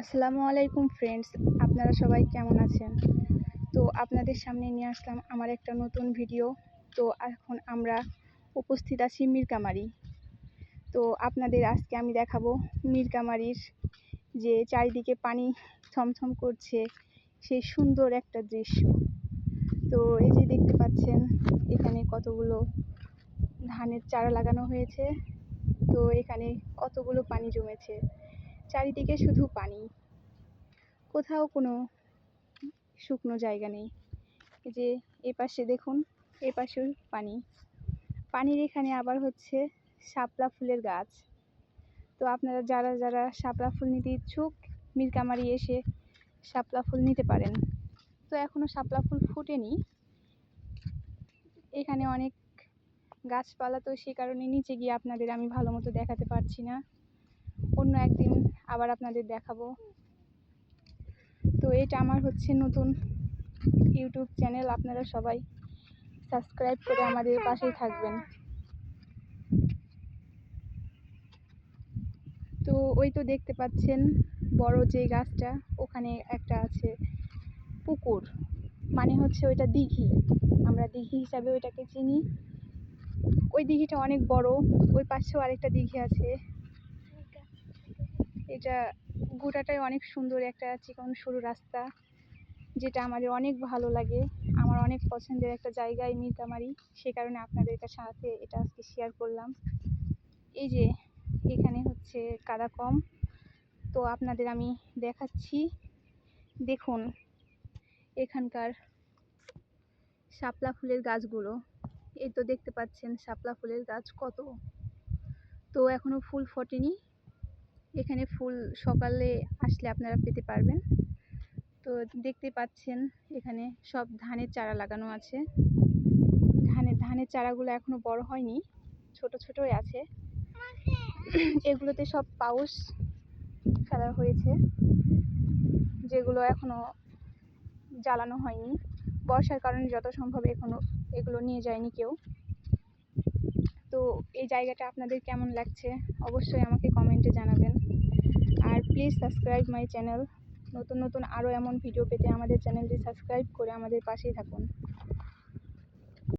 আসসালামু আলাইকুম ফ্রেন্ডস আপনারা সবাই কেমন আছেন? তো আপনাদের সামনে নিয়ে আসলাম আমার একটা নতুন ভিডিও তো এখন আমরা উপস্থিত আছি মিরকামারি। তো আপনাদের আজকে আমি দেখাবো মিরকামারির যে চারিদিকে পানি থমথম করছে, সেই সুন্দর একটা দৃশ্য। তো এই যে দেখতে পাচ্ছেন, এখানে কতগুলো ধানের চারা লাগানো হয়েছে। তো এখানে কতগুলো পানি জমেছে। চারিদিকে শুধু পানি। কোথাও কোনো শুকনো জায়গা নেই। যে এপাশে দেখুন, এ পাশেও পানি। পানির এখানে আবার হচ্ছে শাপলা ফুলের গাছ। তো আপনারা যারা যারা শাপলা ফুল নিতে ইচ্ছুক, মিরকামারি এসে শাপলা ফুল নিতে পারেন। তো এখনও শাপলা ফুল ফুটেনি। এখানে অনেক গাছপালা তো সে কারণে নিচে গিয়ে আপনাদের আমি ভালো মতো দেখাতে পারছি না। অন্য একদিন আবার আপনাদের দেখাবো। তো এটা আমার হচ্ছে নতুন ইউটিউব চ্যানেল, আপনারা সবাই সাবস্ক্রাইব করে আমাদের পাশেই থাকবেন। তো ওই তো দেখতে পাচ্ছেন বড় যে গাছটা, ওখানে একটা আছে পুকুর। মানে হচ্ছে ওইটা দিঘি। আমরা দিঘি হিসাবে ওইটাকে চিনি। ওই দিঘিটা অনেক বড়, ওই পাশেও আরেকটা দিঘি আছে। এটা গোটাটাই অনেক সুন্দর একটা চিকন সরু রাস্তা, যেটা আমাদের অনেক ভালো লাগে। আমার অনেক পছন্দের একটা জায়গায় মিরকামারি সে কারণে আপনাদের সাথে এটা আজকে শেয়ার করলাম। এই যে, এখানে হচ্ছে কাদা কম তো আপনাদের আমি দেখাচ্ছি। দেখুন, এখানকার শাপলা ফুলের গাছগুলো। এই তো দেখতে পাচ্ছেন শাপলা ফুলের গাছ কত। তো এখনও ফুল ফোটেনি। এখানে ফুল সকালে আসলে আপনারা পেতে পারবেন। তো দেখতে পাচ্ছেন, এখানে সব ধানের চারা লাগানো আছে। ধানের ধানের চারাগুলো এখনও বড় হয়নি, ছোট ছোটই আছে। এগুলোতে সব পাউস ফেলা হয়েছে, যেগুলো এখনও জ্বালানো হয়নি। বর্ষার কারণে যত সম্ভব এখনও এগুলো নিয়ে যায়নি কেউ। তো এই জায়গাটা আপনাদের কেমন লাগছে? অবশ্যই আমাকে কমেন্টে জানাবেন। আর প্লিজ সাবস্ক্রাইব মাই চ্যানেল নতুন নতুন আরও এমন ভিডিও পেতে আমাদের চ্যানেলটি সাবস্ক্রাইব করে আমাদের পাশেই থাকুন।